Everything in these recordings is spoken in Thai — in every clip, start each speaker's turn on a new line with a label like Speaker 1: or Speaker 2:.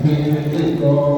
Speaker 1: Here we go.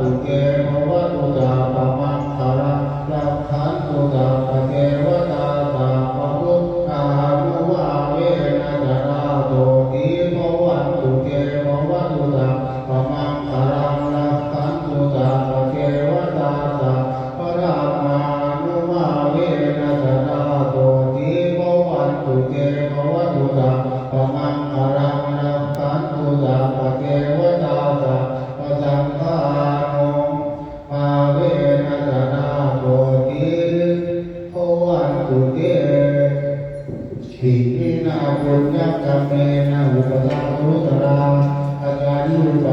Speaker 1: porque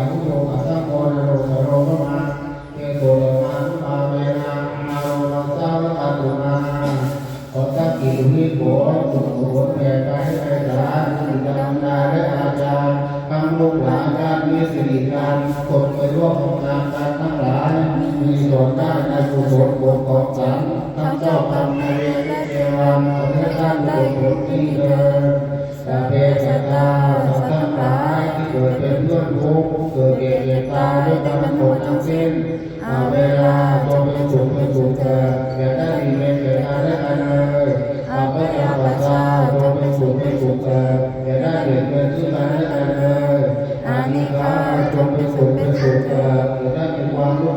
Speaker 1: la número สุขิจิตาด้ยกันทั้งหมนังสินอาเวลาจงเป็นสุเปผุขเถิดอยาได้มีเเกิดการและกันเลออาเวลาปัจาจงเป็นสุเปผุขเถิดอยาได้เบียดเบียนซึ่งกันะกันเลยอานิฆาจงเป็นสุเปผุขเถิดอยาได้เป็ความรุ่ง